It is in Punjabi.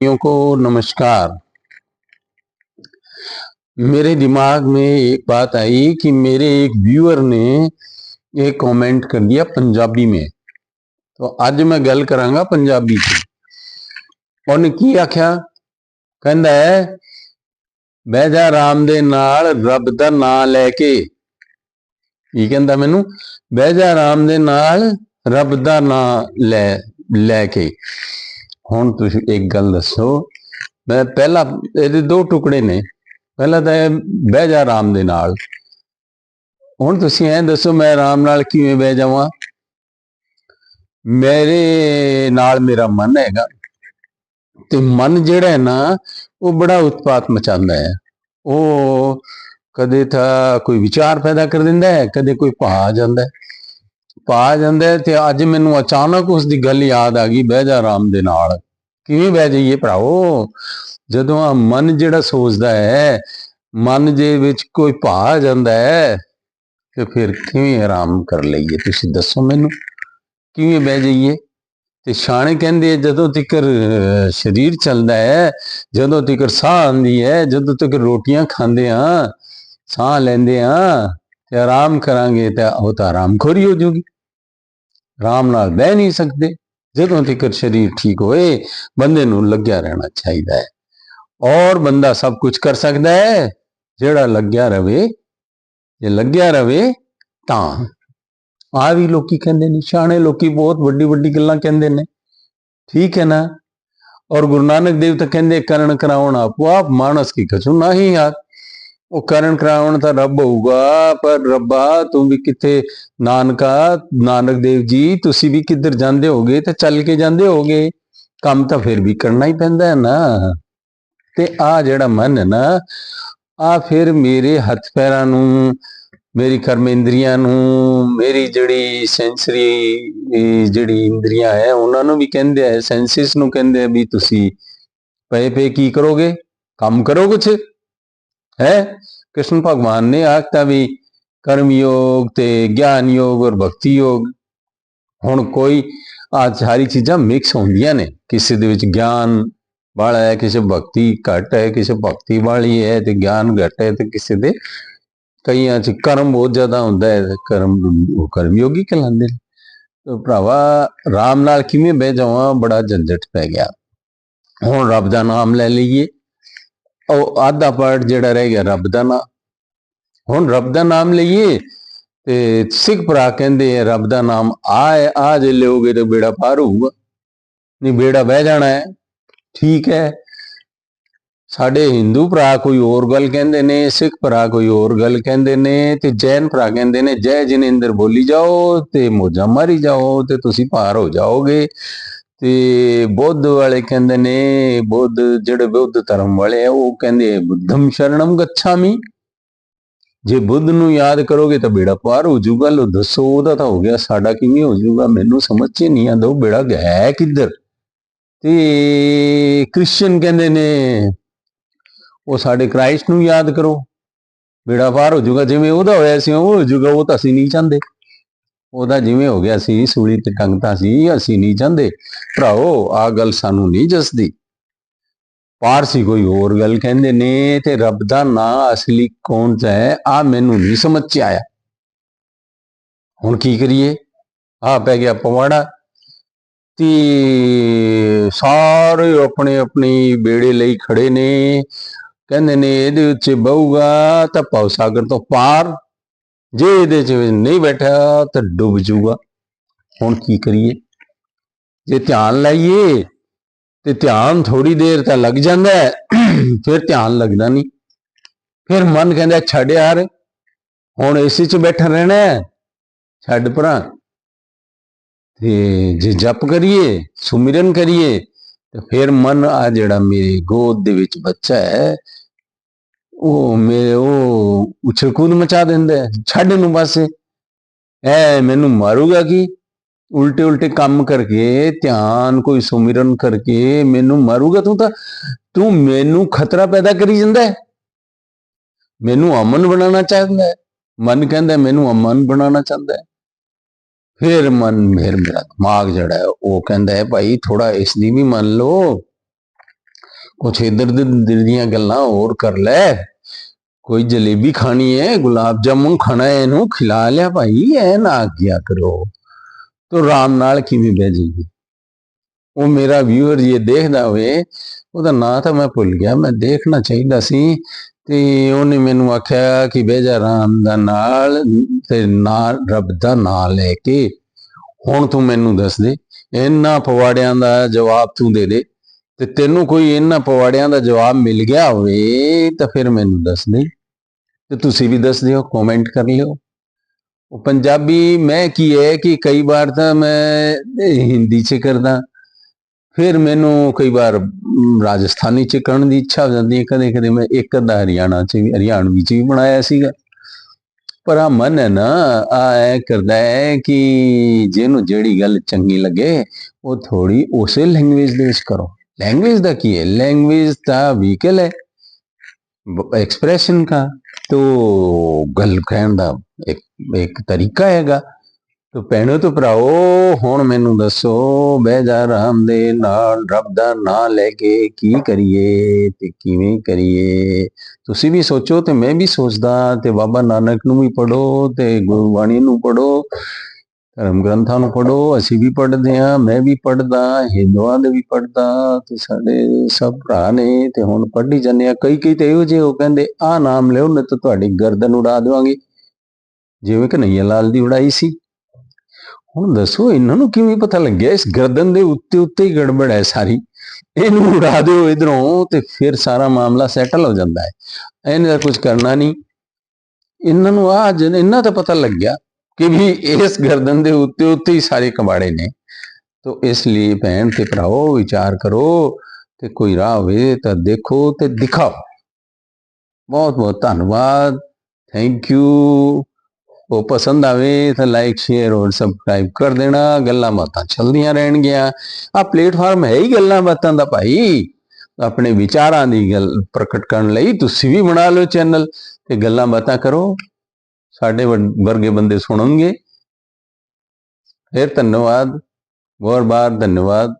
भाइयों को नमस्कार मेरे दिमाग में एक बात आई कि मेरे एक व्यूअर ने एक कमेंट कर दिया पंजाबी में तो ਅੱਜ ਮੈਂ ਗੱਲ ਕਰਾਂਗਾ ਪੰਜਾਬੀ ਚ ਉਹਨੇ ਕੀ ਆਖਿਆ ਕਹਿੰਦਾ ਹੈ ਬਹਿ ਜਾ ਰਾਮ ਦੇ ਨਾਲ ਰੱਬ ਦਾ ਨਾਮ ਲੈ ਕੇ ਕੀ ਕਹਿੰਦਾ ਮੈਨੂੰ ਬਹਿ ਜਾ ਰਾਮ ਦੇ ਨਾਲ ਰੱਬ ਦਾ ਨਾਮ ਲੈ ਲੈ ਕੇ ਹੁਣ ਤੁਸੀਂ ਇੱਕ ਗੱਲ ਦੱਸੋ, ਮੈਂ ਪਹਿਲਾ ਇਹਦੇ ਦੋ ਟੁਕੜੇ ਨੇ। ਪਹਿਲਾ ਤਾਂ ਇਹ ਬਹਿ ਜਾ ਆਰਾਮ ਦੇ ਨਾਲ। ਹੁਣ ਤੁਸੀਂ ਐਂ ਦੱਸੋ, ਮੈਂ ਆਰਾਮ ਨਾਲ ਕਿਵੇਂ ਬਹਿ ਜਾਵਾਂ? ਮੇਰੇ ਨਾਲ ਮੇਰਾ ਮਨ ਹੈਗਾ। ਤੇ ਮਨ ਜਿਹੜਾ ਹੈ ਨਾ, ਉਹ ਬੜਾ ਉਤਪਾਤ ਮਚਾਉਂਦਾ ਹੈ। ਉਹ ਕਦੇ ਤਾਂ ਕੋਈ ਵਿਚਾਰ ਪੈਦਾ ਕਰ ਦਿੰਦਾ ਹੈ, ਕਦੇ ਕੋਈ ਭਾ ਆ ਜਾਂਦਾ ਹੈ। ਪਾ ਆ ਜਾਂਦਾ ਤੇ ਅੱਜ ਮੈਨੂੰ ਅਚਾਨਕ ਉਸ ਦੀ ਗੱਲ ਯਾਦ ਆ ਗਈ, ਬਹਿ ਜਾ ਆਰਾਮ ਦੇ ਨਾਲ। ਕਿਵੇਂ ਬਹਿ ਜਾਈਏ ਭਰਾਓ ਜਦੋਂ ਆ ਮਨ ਜਿਹੜਾ ਸੋਚਦਾ ਹੈ, ਮਨ ਜੇ ਵਿੱਚ ਕੋਈ ਭਾ ਜਾਂਦਾ ਹੈ, ਤੇ ਫਿਰ ਕਿਵੇਂ ਆਰਾਮ ਕਰ ਲਈਏ? ਤੁਸੀਂ ਦੱਸੋ ਮੈਨੂੰ। ਕਿਵੇਂ ਬਹਿ ਜਾਈਏ? ਤੇ ਸ਼ਾਣੇ ਕਹਿੰਦੇ ਜਦੋਂ ਤੱਕਰ ਸਰੀਰ ਚੱਲਦਾ ਹੈ, ਜਦੋਂ ਤੱਕਰ ਸਾਹ ਆਉਂਦੀ ਹੈ, ਜਦੋਂ ਤੱਕ ਰੋਟੀਆਂ ਖਾਂਦੇ ਆ ਸਾਹ ਲੈਂਦੇ ਆ ਤੇ ਆਰਾਮ ਕਰਾਂਗੇ ਤਾਂ ਉਹ ਤਾਂ ਆਰਾਮ ਖੋਰੀ ਹੋ ਜੂਗੀ। ਆਰਾਮ ਨਾਲ ਬਹਿ ਨਹੀਂ ਸਕਦੇ। ਜਦੋਂ ਤੱਕ ਸਰੀਰ ਠੀਕ ਹੋਏ, ਬੰਦੇ ਨੂੰ ਲੱਗਿਆ ਰਹਿਣਾ ਚਾਹੀਦਾ ਹੈ। ਔਰ ਬੰਦਾ ਸਭ ਕੁਝ ਕਰ ਸਕਦਾ ਹੈ। ਜਿਹੜਾ ਲੱਗਿਆ ਰਵੇ, ਜੇ ਲੱਗਿਆ ਰਵੇ ਤਾਂ। ਆ ਵੀ ਲੋਕੀ ਕਹਿੰਦੇ ਨੇ, ਸਿਆਣੇ ਲੋਕੀ ਬਹੁਤ ਵੱਡੀ ਵੱਡੀ ਗੱਲਾਂ ਕਹਿੰਦੇ ਨੇ। ਠੀਕ ਹੈ ਨਾ? ਔਰ ਗੁਰੂ ਨਾਨਕ ਦੇਵ ਤਾਂ ਕਹਿੰਦੇ ਕਰਨ ਕਰਾਉਣ ਆਪੋ ਆਪ, ਮਾਨਸ ਕੀ ਕਛੂ ਨਹੀਂ ਯਾਰ ਉਹ ਕਰਨ ਕਰਾਉਣ ਤਾਂ ਰੱਬ ਹੋਊਗਾ, ਪਰ ਰੱਬਾ ਤੂੰ ਵੀ ਕਿੱਥੇ? ਨਾਨਕਾ, ਨਾਨਕ ਦੇਵ ਜੀ, ਤੁਸੀਂ ਵੀ ਕਿੱਧਰ ਜਾਂਦੇ ਹੋਗੇ ਤੇ ਚੱਲ ਕੇ ਜਾਂਦੇ ਹੋਗੇ? ਕੰਮ ਤਾਂ ਫਿਰ ਵੀ ਕਰਨਾ ਹੀ ਪੈਂਦਾ ਹੈ ਨਾ। ਤੇ ਆ ਜਿਹੜਾ ਮਨ ਹੈ ਨਾ ਆ ਫਿਰ ਮੇਰੇ ਹੱਥ ਪੈਰਾਂ ਨੂੰ, ਮੇਰੀ ਕਰਮੇਂਦਰੀਆਂ ਨੂੰ, ਮੇਰੀ ਜਿਹੜੀ ਸੈਂਸਰੀ ਜਿਹੜੀ ਇੰਦਰੀਆਂ ਹੈ, ਉਹਨਾਂ ਨੂੰ ਵੀ ਕਹਿੰਦੇ ਆ ਸੈਂਸਿਸ ਨੂੰ ਕਹਿੰਦੇ ਆ ਵੀ ਤੁਸੀਂ ਪਏ ਪਏ ਕੀ ਕਰੋਗੇ? ਕੰਮ ਕਰੋ ਕੁਛ। ਹੈ? ਕ੍ਰਿਸ਼ਨ ਭਗਵਾਨ ਨੇ ਆਖਤਾ ਵੀ ਕਰਮ ਯੋਗ ਤੇ ਗਿਆਨ ਯੋਗ ਔਰ ਭਗਤੀ ਯੋਗ, ਹੁਣ ਕੋਈ ਆ ਸਾਰੀ ਚੀਜ਼ਾਂ ਮਿਕਸ ਹੁੰਦੀਆਂ ਨੇ। ਕਿਸੇ ਦੇ ਵਿੱਚ ਗਿਆਨ ਵਾਲਾ ਹੈ, ਕਿਸੇ ਭਗਤੀ ਘੱਟ ਹੈ, ਕਿਸੇ ਭਗਤੀ ਵਾਲੀ ਹੈ ਤੇ ਗਿਆਨ ਘੱਟ ਹੈ ਤੇ ਕਿਸੇ ਦੇ ਕਈਆਂ ਚ ਕਰਮ ਬਹੁਤ ਜ਼ਿਆਦਾ ਹੁੰਦਾ ਹੈ ਕਰਮ ਉਹ ਕਰਮ ਯੋਗੀ ਕਹਿੰਦੇ ਨੇ। ਤੇ ਭਰਾਵਾ, ਰਾਮ ਨਾਲ ਕਿਵੇਂ ਬਹਿ ਜਾਵਾਂ? ਬੜਾ ਝੰਡਟ ਪੈ ਗਿਆ। ਹੁਣ ਰੱਬ ਦਾ ਨਾਮ ਲੈ ਲਈਏ। ਉਹ ਆਧਾ ਪਾਰਟ ਜਿਹੜਾ ਰਹਿ ਗਿਆ ਰੱਬ ਦਾ ਨਾਮ। ਹੁਣ ਰੱਬ ਦਾ ਨਾਮ ਲਈਏ ਤੇ ਸਿੱਖ ਭਰਾ ਕਹਿੰਦੇ ਆ, ਰੱਬ ਦਾ ਨਾਮ ਆ ਆ ਜੇ ਲਿਓਗੇ ਤਾਂ ਬੇੜਾ ਪਾਰ ਹੋਊਗਾ। ਨਹੀਂ, ਬੇੜਾ ਬਹਿ ਜਾਣਾ ਹੈ। ਠੀਕ ਹੈ। ਸਾਡੇ ਹਿੰਦੂ ਭਰਾ ਕੋਈ ਹੋਰ ਗੱਲ ਕਹਿੰਦੇ ਨੇ, ਸਿੱਖ ਭਰਾ ਕੋਈ ਹੋਰ ਗੱਲ ਕਹਿੰਦੇ ਨੇ, ਤੇ ਜੈਨ ਭਰਾ ਕਹਿੰਦੇ ਨੇ, ਜੈ ਜਿਨੇਂਦਰ ਬੋਲੀ ਜਾਓ ਤੇ ਮੋਜਾ ਮਾਰੀ ਜਾਓ ਤੇ ਤੁਸੀਂ ਪਾਰ ਹੋ ਜਾਓਗੇ। ਤੇ ਬੁੱਧ ਵਾਲੇ ਕਹਿੰਦੇ ਨੇ, ਬੁੱਧ ਜਿਹੜੇ ਬੁੱਧ ਧਰਮ ਵਾਲੇ ਆ, ਉਹ ਕਹਿੰਦੇ ਬੁੱਧਮ ਸ਼ਰਣਮ ਗੱਛਾਮੀ। ਜੇ ਬੁੱਧ ਨੂੰ ਯਾਦ ਕਰੋਗੇ ਤਾਂ ਬੇੜਾ ਪਾਰ ਹੋ ਜਾਊਗਾ। ਲੋ ਦੱਸੋ, ਉਹਦਾ ਤਾਂ ਹੋ ਗਿਆ, ਸਾਡਾ ਕਿਵੇਂ ਹੋ ਜਾਊਗਾ? ਮੈਨੂੰ ਸਮਝ 'ਚ ਨਹੀਂ ਆਉਂਦਾ, ਉਹ ਬੇੜਾ ਹੈ ਕਿੱਧਰ? ਤੇ ਕ੍ਰਿਸਚੀਅਨ ਕਹਿੰਦੇ ਨੇ, ਉਹ ਸਾਡੇ ਕ੍ਰਾਈਸਟ ਨੂੰ ਯਾਦ ਕਰੋ। ਬੇੜਾ ਪਾਰ ਹੋ ਜਾਊਗਾ, ਜਿਵੇਂ ਉਹਦਾ ਹੋਇਆ ਸੀ, ਉਹ ਹੋ ਜਾਊਗਾ, ਉਹ ਤਾਂ ਅਸੀਂ ਨਹੀਂ ਚਾਹੁੰਦੇ। ਉਹਦਾ ਜਿਵੇਂ ਹੋ ਗਿਆ ਸੀ, ਸੂਲੀ ਤੇ ਕੰਗਤਾ ਸੀ, ਅਸੀਂ ਨਹੀਂ ਚਾਹੁੰਦੇ। ਭਰਾਓ ਆ ਗੱਲ ਸਾਨੂੰ ਨਹੀਂ ਜਸਦੀ। ਪਾਰਸੀ ਕੋਈ ਹੋਰ ਗੱਲ ਕਹਿੰਦੇ ਨੇ ਤੇ ਰੱਬ ਦਾ ਨਾਂ ਅਸਲੀ ਕੌਣ ਹੈ ਆ ਮੈਨੂੰ ਨਹੀਂ ਸਮਝ ਚ ਆਇਆ। ਹੁਣ ਕੀ ਕਰੀਏ? ਆ ਪੈ ਗਿਆ ਪਵਾੜਾ। ਤੇ ਸਾਰੇ ਆਪਣੇ ਆਪਣੀ ਬੇੜੇ ਲਈ ਖੜੇ ਨੇ। ਕਹਿੰਦੇ ਨੇ ਇਹਦੇ ਵਿੱਚ ਬਹੂਗਾ ਤਾਂ ਭਵ ਸਾਗਰ ਤੋਂ ਪਾਰ ਜੇ ਇਹਦੇ ਚ ਨਹੀਂ ਬੈਠਾ ਤਾਂ ਡੁੱਬ ਜਾਊਗਾ। ਹੁਣ ਕੀ ਕਰੀਏ? ਜੇ ਧਿਆਨ ਲਾਈਏ ਤੇ ਧਿਆਨ ਥੋੜੀ ਦੇਰ ਤਾਂ ਲੱਗ ਜਾਂਦਾ ਹੈ, ਫਿਰ ਧਿਆਨ ਲੱਗਦਾ ਨਹੀਂ। ਫਿਰ ਮਨ ਕਹਿੰਦਾ, ਛੱਡ ਯਾਰ, ਹੁਣ ਏਸੀ 'ਚ ਬੈਠਾ ਰਹਿਣਾ ਹੈ, ਛੱਡ ਭਰਾ। ਤੇ ਜੇ ਜਪ ਕਰੀਏ, ਸੁਮਿਰਨ ਕਰੀਏ, ਤੇ ਫਿਰ ਮਨ ਆ ਜਿਹੜਾ ਮੇਰੇ ਗੋਦ ਦੇ ਵਿੱਚ ਬੱਚਾ ਹੈ ਉਹ ਮੇਰੇ, ਉਹ ਉਛਲਕੂਦ ਮਚਾ ਦਿੰਦਾ ਛੱਡ ਨੂੰ ਬਸ। ਐ ਮੈਨੂੰ ਮਾਰੂਗਾ ਕੀ? ਉਲਟੇ ਉਲਟੇ ਕੰਮ ਕਰਕੇ, ਧਿਆਨ ਕੋਈ ਸੁਮਿਰਨ ਕਰਕੇ ਮੈਨੂੰ ਮਾਰੂਗਾ ਤੂੰ ਤਾਂ, ਤੂੰ ਮੈਨੂੰ ਖਤਰਾ ਪੈਦਾ ਕਰੀ ਜਾਂਦਾ ਹੈ। ਮੈਨੂੰ ਅਮਨ ਬਣਾਉਣਾ ਚਾਹੁੰਦਾ ਹੈ। ਮਨ ਕਹਿੰਦਾ ਮੈਨੂੰ ਅਮਨ ਬਣਾਉਣਾ ਚਾਹੁੰਦਾ ਹੈ। ਫਿਰ ਮਨ ਮੇਰ ਮੇਰਾ ਦਿਮਾਗ ਜਿਹੜਾ ਹੈ, ਉਹ ਕਹਿੰਦਾ ਹੈ, ਭਾਈ ਥੋੜਾ ਇਸ ਦੀ ਵੀ ਮੰਨ ਲਓ। ਕੁਛ ਇਧਰ ਦੇ ਦੀਆਂ ਗੱਲਾਂ ਹੋਰ ਕਰ ਲੈ। ਕੋਈ ਜਲੇਬੀ ਖਾਣੀ ਹੈ ਗੁਲਾਬ ਜਾਮੁਨ ਖਾਣਾ ਹੈ ਇਹਨੂੰ ਖਿਲਾ ਲਿਆ ਭਾਈ, ਐ ਨਾ ਆਗਿਆ ਕਰੋ। ਤੋ ਰਾਮ ਨਾਲ ਕਿਵੇਂ ਬਹਿ ਜਾਈਏ ਉਹ ਮੇਰਾ ਵਿਊਅਰ ਇਹ ਦੇਖਦਾ ਹੋਵੇ, ਉਹਦਾ ਨਾਂ ਤਾਂ ਮੈਂ ਭੁੱਲ ਗਿਆ, ਮੈਂ ਦੇਖਣਾ ਚਾਹੀਦਾ ਸੀ। ਤੇ ਉਹਨੇ ਮੈਨੂੰ ਆਖਿਆ ਕਿ ਬਹਿ ਜਾ ਰਾਮ ਦਾ ਨਾਲ ਤੇ ਨਾ ਰੱਬ ਦਾ ਨਾਂ ਲੈ ਕੇ। ਹੁਣ ਤੂੰ ਮੈਨੂੰ ਦੱਸ ਦੇ ਇਹਨਾਂ ਪਵਾੜਿਆਂ ਦਾ ਜਵਾਬ ਤੂੰ ਦੇ ਦੇ। ਤੇ ਤੈਨੂੰ ਕੋਈ ਇਹਨਾਂ ਪਵਾੜਿਆਂ ਦਾ ਜਵਾਬ ਮਿਲ ਗਿਆ ਹੋਵੇ, ਤਾਂ ਫਿਰ ਮੈਨੂੰ ਦੱਸ ਦੇ। ਤੇ ਤੁਸੀਂ ਵੀ ਦੱਸ ਦਿਓ ਕਮੈਂਟ ਕਰ ਲਿਓ। ਉਹ ਪੰਜਾਬੀ ਮੈਂ ਕੀ ਹੈ ਕਿ ਕਈ ਵਾਰ ਤਾਂ ਮੈਂ ਹਿੰਦੀ ਚ ਕਰਦਾ, ਫਿਰ ਮੈਨੂੰ ਕਈ ਵਾਰ ਰਾਜਸਥਾਨੀ ਚ ਕਰਨ ਦੀ ਇੱਛਾ ਹੋ ਜਾਂਦੀ ਹੈ। ਕਦੇ ਕਦੇ ਮੈਂ ਇੱਕ ਅੱਧਾ ਹਰਿਆਣਾ ਚ ਵੀ ਹਰਿਆਣਵੀ ਚ ਵੀ ਬਣਾਇਆ ਸੀਗਾ। ਪਰ ਆ ਮਨ ਹੈ ਨਾ ਆ ਐ ਕਰਦਾ ਹੈ ਕਿ ਜਿਹਨੂੰ ਜਿਹੜੀ ਗੱਲ ਚੰਗੀ ਲੱਗੇ, ਉਹ ਥੋੜੀ ਉਸੇ ਲੈਂਗੁਏਜ ਦੇ ਵਿੱਚ ਕਰੋ। लैंग्वेज ਦਾ ਕੀ ਹੈ लैंग्वेज ਤਾਂ ਵਹੀਕਲ ਹੈ ਐਕਸਪ੍ਰੈਸ਼ਨ ਦਾ ਤੋ ਗੱਲ ਕਹਿਣ ਦਾ ਇੱਕ ਇੱਕ ਤਰੀਕਾ ਹੈਗਾ ਤੋ ਭੈਣੋ ਤੇ ਭਰਾਓ ਹੁਣ ਮੈਨੂੰ ਦੱਸੋ ਬਹਿ ਜਾ ਰਾਮ ਦੇ ਨਾਲ ਰੱਬ ਦਾ ਨਾਂ ਲੈ ਕੇ ਕੀ ਕਰੀਏ ਤੇ ਕਿਵੇਂ ਕਰੀਏ ਤੁਸੀਂ ਵੀ ਸੋਚੋ ਤੇ ਮੈਂ ਵੀ ਸੋਚਦਾ ਤੇ ਬਾਬਾ ਨਾਨਕ ਨੂੰ ਵੀ ਪੜੋ ਤੇ ਗੁਰਬਾਣੀ ਨੂੰ ਪੜੋ ਧਰਮ ਗ੍ਰੰਥਾਂ ਨੂੰ ਪੜੋ ਅਸੀਂ ਵੀ ਪੜ੍ਹਦੇ ਹਾਂ, ਮੈਂ ਵੀ ਪੜ੍ਹਦਾ, ਹਿੰਦੂਆਂ ਦੇ ਵੀ ਪੜ੍ਹਦਾ, ਤੇ ਸਾਡੇ ਸਭ ਭਰਾ ਨੇ, ਤੇ ਹੁਣ ਪੜ੍ਹੀ ਜਾਂਦੇ ਆ ਕਈ ਕਈ ਤੇ ਇਹੋ ਜਿਹੇ ਉਹ ਕਹਿੰਦੇ ਆ ਨਾਮ ਲਿਓ ਨਹੀਂ ਤਾਂ ਤੁਹਾਡੀ ਗਰਦਨ ਉਡਾ ਦੇਵਾਂਗੇ। ਜਿਵੇਂ ਕਿ ਨਈਆ ਲਾਲ ਦੀ ਉਡਾਈ ਸੀ। ਹੁਣ ਦੱਸੋ, ਇਹਨਾਂ ਨੂੰ ਕਿਵੇਂ ਪਤਾ ਲੱਗਿਆ? ਇਸ ਗਰਦਨ ਦੇ ਉੱਤੇ ਉੱਤੇ ਹੀ ਗੜਬੜ ਹੈ ਸਾਰੀ। ਇਹਨੂੰ ਉਡਾ ਦਿਓ ਇਧਰੋਂ, ਤੇ ਫਿਰ ਸਾਰਾ ਮਾਮਲਾ ਸੈਟਲ ਹੋ ਜਾਂਦਾ ਹੈ। ਇਹਨੇ ਦਾ ਕੁਝ ਕਰਨਾ ਨਹੀਂ। ਇਹਨਾਂ ਨੂੰ ਆ ਇਹਨਾਂ ਦਾ ਪਤਾ ਲੱਗਿਆ। ਕਿ ਵੀ ਇਸ ਗਰਦਨ ਦੇ ਉੱਤੇ ਉੱਤੇ ਹੀ ਸਾਰੇ ਕਬਾੜੇ ਨੇ। ਤੋ ਇਸ ਲਈ ਭੈਣ ਤੇ ਭਰਾਓ ਵਿਚਾਰ ਕਰੋ ਤੇ ਕੋਈ ਰਾਹ ਹੋਵੇ ਤਾਂ ਦੇਖੋ ਤੇ ਦਿਖਾਓ। ਬਹੁਤ ਬਹੁਤ ਧੰਨਵਾਦ। ਥੈਂਕ ਯੂ ਉਹ ਪਸੰਦ ਆਵੇ ਤਾਂ ਲਾਈਕ ਸ਼ੇਅਰ ਔਰ ਸਬਸਕ੍ਰਾਈਬ ਕਰ ਦੇਣਾ। ਗੱਲਾਂ ਬਾਤਾਂ ਚੱਲਦੀਆਂ ਰਹਿਣਗੀਆਂ। ਆ ਪਲੇਟਫਾਰਮ ਹੈ ਹੀ ਗੱਲਾਂ ਬਾਤਾਂ ਦਾ ਭਾਈ। ਆਪਣੇ ਵਿਚਾਰਾਂ ਦੀ ਗੱਲ ਪ੍ਰਗਟ ਕਰਨ ਲਈ ਤੁਸੀਂ ਵੀ ਬਣਾ ਲਓ ਚੈਨਲ ਤੇ ਗੱਲਾਂ ਬਾਤਾਂ ਕਰੋ। ਸਾਡੇ ਵਰ- ਵਰਗੇ ਬੰਦੇ ਸੁਣਨਗੇ। ਫਿਰ ਧੰਨਵਾਦ। ਬਹੁਤ ਬਾਰ ਧੰਨਵਾਦ।